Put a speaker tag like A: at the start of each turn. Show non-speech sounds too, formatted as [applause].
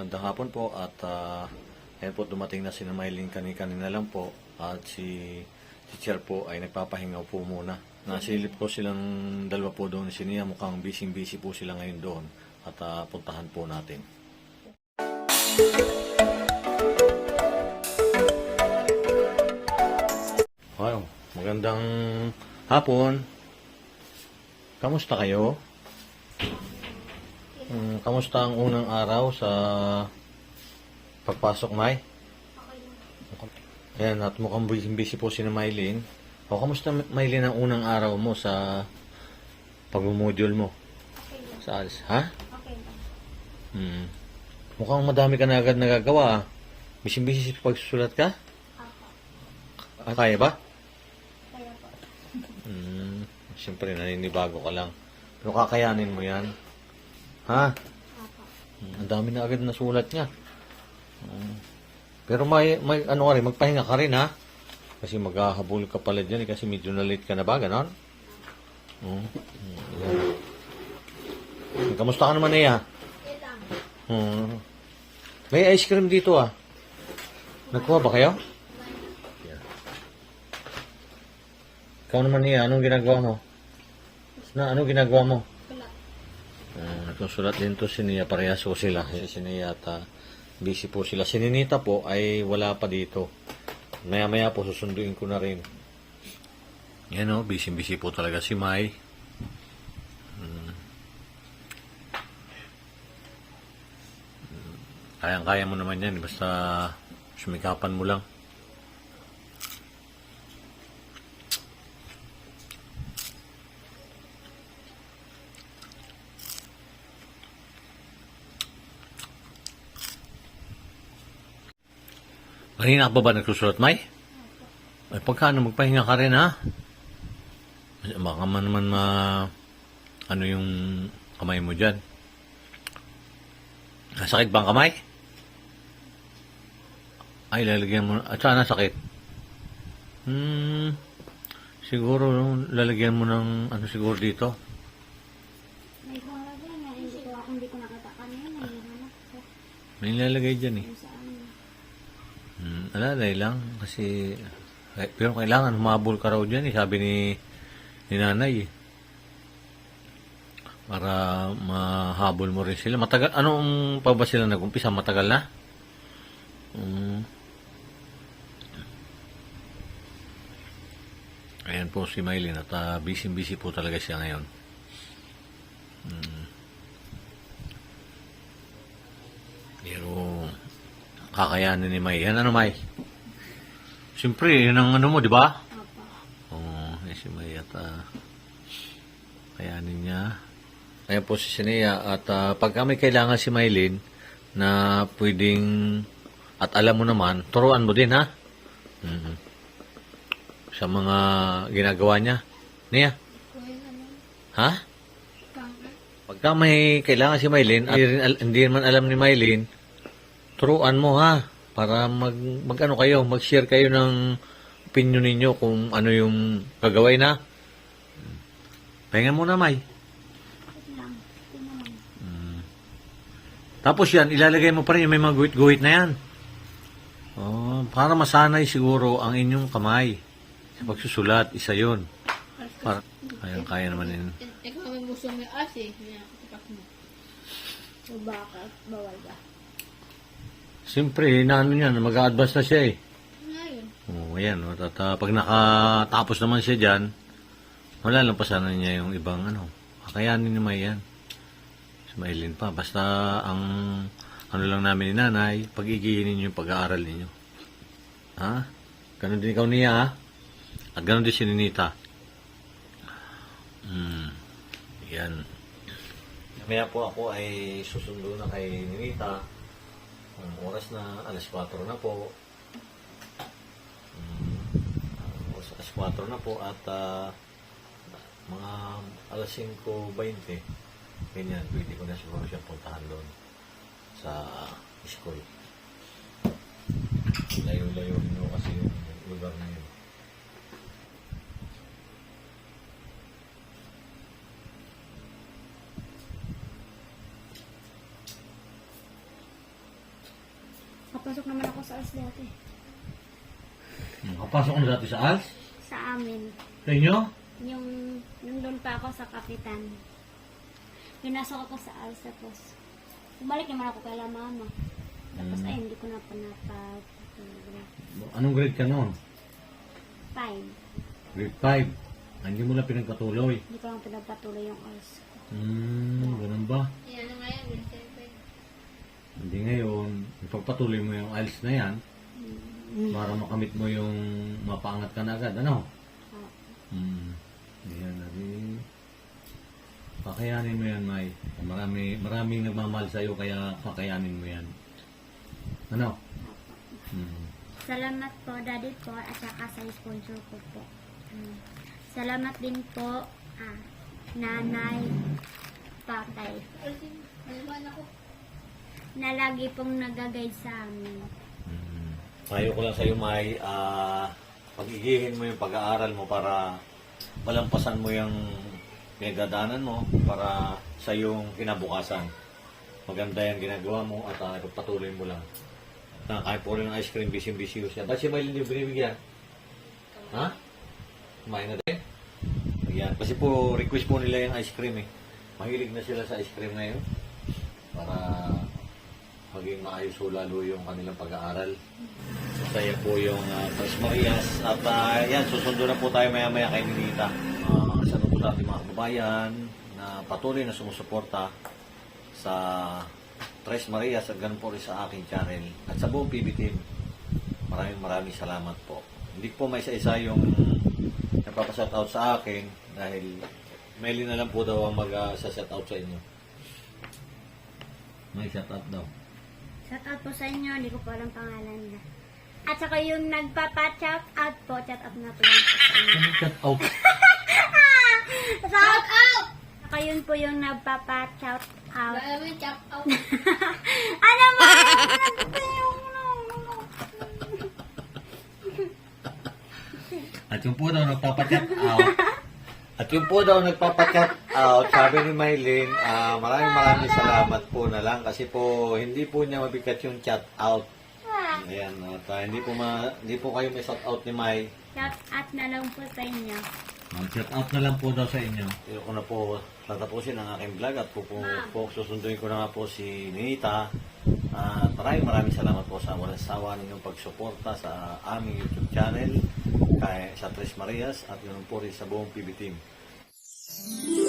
A: Magandang hapon po at uh, ayan po dumating na si Maylin kanina lang po at si teacher po ay nagpapahinga po muna. Nasilip ko silang dalawa po doon si Nia mukhang busy-busy po sila ngayon doon at ah, puntahan po natin. Wow, magandang hapon. Kamusta kayo? Mm, kamusta ang unang araw sa pagpasok, May? Ayan, at mukhang busy po si na Maylin. O, kamusta, Maylin, ang unang araw mo sa pag-module mo? Sa alis, ha?
B: Okay.
A: Hmm. Mukhang madami ka na agad nagagawa. Busy-busy sa pagsusulat ka?
B: Ako.
A: Ah, kaya ba?
B: Kaya po.
A: Hmm. Siyempre, naninibago ka lang. Pero kakayanin mo yan. Ha? Ang dami na agad na sulat niya. Hmm. Pero may, may ano ka rin, magpahinga ka rin ha. Kasi maghahabol ka pala dyan eh, kasi medyo na late ka na ba, ganon? Hmm. Yan. Kamusta ka naman Iya?
B: Wait lang.
A: Hmm. May ice cream dito ah. Nagkuha ba kayo? Yeah. Ikaw naman Iya, anong ginagawa mo? Na, anong ginagawa mo? Uh, nagsusulat din to si Nia, parehas po sila. Si Nia at ah, busy po sila. Si Ninita po ay wala pa dito. Maya maya po susunduin ko na rin. Yan o, busy busy po talaga si Mai. Hmm. Kayang-kaya mo naman yan, basta sumikapan mo lang. Kanina ka ba ba nagsusulat, Mai? Ay, pagkano magpahinga ka rin, ha? Baka man naman ma... Ano yung kamay mo dyan? Nasakit ba ang kamay? Ay, lalagyan mo... At saan nasakit? Hmm... Siguro, lalagyan mo ng... Ano siguro dito?
B: May dyan na hindi ko, hindi ko nakita kanina.
A: May lalagay dyan, eh. Alalay lang kasi eh, pero kailangan humabol ka raw dyan eh, sabi ni, ni nanay eh. Para mahabol mo rin sila. Matagal, anong pa ba sila nag-umpisa? Matagal na? Hmm. Ayan po si Maylin at ah, busy-busy po talaga siya ngayon. Hmm. Pero kakayanin ni May. Yan ano, May? Siyempre, yun ang ano mo, di ba? Oo, oh, si May at ah, kayanin niya. Ayan po si Sinea at ah, pagka may kailangan si Maylin na pwedeng at alam mo naman, turuan mo din ha. Mhm. Sa mga ginagawa niya. Nia, ha? Pagka may kailangan si Maylin at hindi man alam ni Maylin, turuan mo ha. Para mag, mag ano kayo, mag-share kayo ng opinion ninyo kung ano yung gagawin na. Pahinga muna, May.
B: Wait lang. Ito naman.
A: Tapos yan, ilalagay mo pa rin yung may mga guhit-guhit na yan. Oh, para masanay siguro ang inyong kamay. Sa pagsusulat, isa yun. Para, kaya, kaya naman yun.
C: Ikaw may gusto mo yung as eh. Mo.
B: Bakit? Bawal ba?
A: Siyempre, na ano yan, mag-a-advance na siya eh.
C: Ngayon.
A: Oo, ayan. oh. At ah, pag nakatapos naman siya dyan, pa sana niya yung ibang ano. Kakayanin ni May yan. Smailin pa. Basta ang ano lang namin ni nanay, pag-igihin ninyo yung pag-aaral ninyo. Ha? Ganon din ikaw niya, ha? At ganon din si Ninita. Hmm. Yan. Mamaya po ako ay susundo na kay Ninita. Ang oras na, alas 4 na po. Uh, alas 4 na po at ah, mga alas 5.20 ganyan, pwede ko na siguro siya puntahan doon sa school. Layo-layo nyo kasi yung lugar na yun.
B: Kapasok naman ako sa ALS dati.
A: Nakapasok ka na dati sa ALS?
B: Sa amin.
A: Sa inyo?
B: Yung, nandun pa ako sa kapitan. Pinasok ako sa ALS tapos bumalik naman ako kay la mama. Tapos
A: Mm.
B: ay hindi ko na pa napag
A: Anong grade ka noon?
B: five.
A: Grade 5. Hindi mo na pinagpatuloy.
B: Hindi ko lang pinagpatuloy yung ALS ko.
A: Hmm, ganun ba?
C: Yan na nga yan, Vincent.
A: Hindi ngayon, ipagpatuloy mo yung ALS na yan
B: Mm.
A: para makamit mo yung mapaangat ka na agad, ano? Hmm. Yan na rin. Kakayanin mo yan, May. Marami, maraming nagmamahal sa'yo, kaya kakayanin mo yan. Ano? Hmm.
B: Salamat po, Daddy po, at saka sa sponsor ko po. Mm. Salamat din po, ah, Nanay, Tatay,
C: Alisin, aliman ako.
B: Na lagi pong nag-guide sa amin.
A: Hmm. Payo ko lang sa'yo, May, ah, pagigihin mo yung pag-aaral mo para malampasan mo yung pinagdadaanan mo para sa yung kinabukasan. Maganda yung ginagawa mo at uh, patuloy mo lang. Nakakain po rin ng ice cream, busy-busy siya. Ba't si May hindi binibigyan? Ha? Kumain na din? Ayan. Kasi po, request po nila yung ice cream eh. Mahilig na sila sa ice cream ngayon. Para maging maayos ho lalo yung kanilang pag-aaral. Masaya po yung uh, Tres Marias. At uh, yan, susundo na po tayo maya-maya kay Ninita. Uh, kasama po natin mga kababayan na patuloy na sumusuporta sa Tres Marias at ganun po rin sa aking channel at sa buong PB team. Maraming maraming salamat po. Hindi po may isa-isa yung nagpapashout out sa akin dahil Melly na lang po daw ang mag-shout out sa inyo. May shout out daw.
B: Shout out po sa inyo, hindi ko po alam pangalan na. At saka yung nagpapa-shout out po, shout out na po yan po sa inyo.
A: Ano shout [laughs] out?
B: Shout out! Saka yun po yung nagpapa-shout out.
C: Naman, chop out. [laughs]
B: ano mo? Ano
A: At yung po daw nagpapachat out. At yung po daw nagpapachat out, sabi ni Maylin, ah, maraming maraming salamat po na lang kasi po hindi po niya mabigat yung chat out. Ayan, at ah, hindi po ma, hindi po kayo may shout out ni May.
B: Shout out na lang po sa inyo.
A: Mag-shout out na lang po daw sa inyo. Ito ko na po tatapusin ang aking vlog at po, po, po susunduin ko na nga po si Nita. At maraming maraming salamat po sa walang sawa ninyong pagsuporta sa aming YouTube channel kay sa Tres Marias at yun po rin sa buong PB team. 嗯。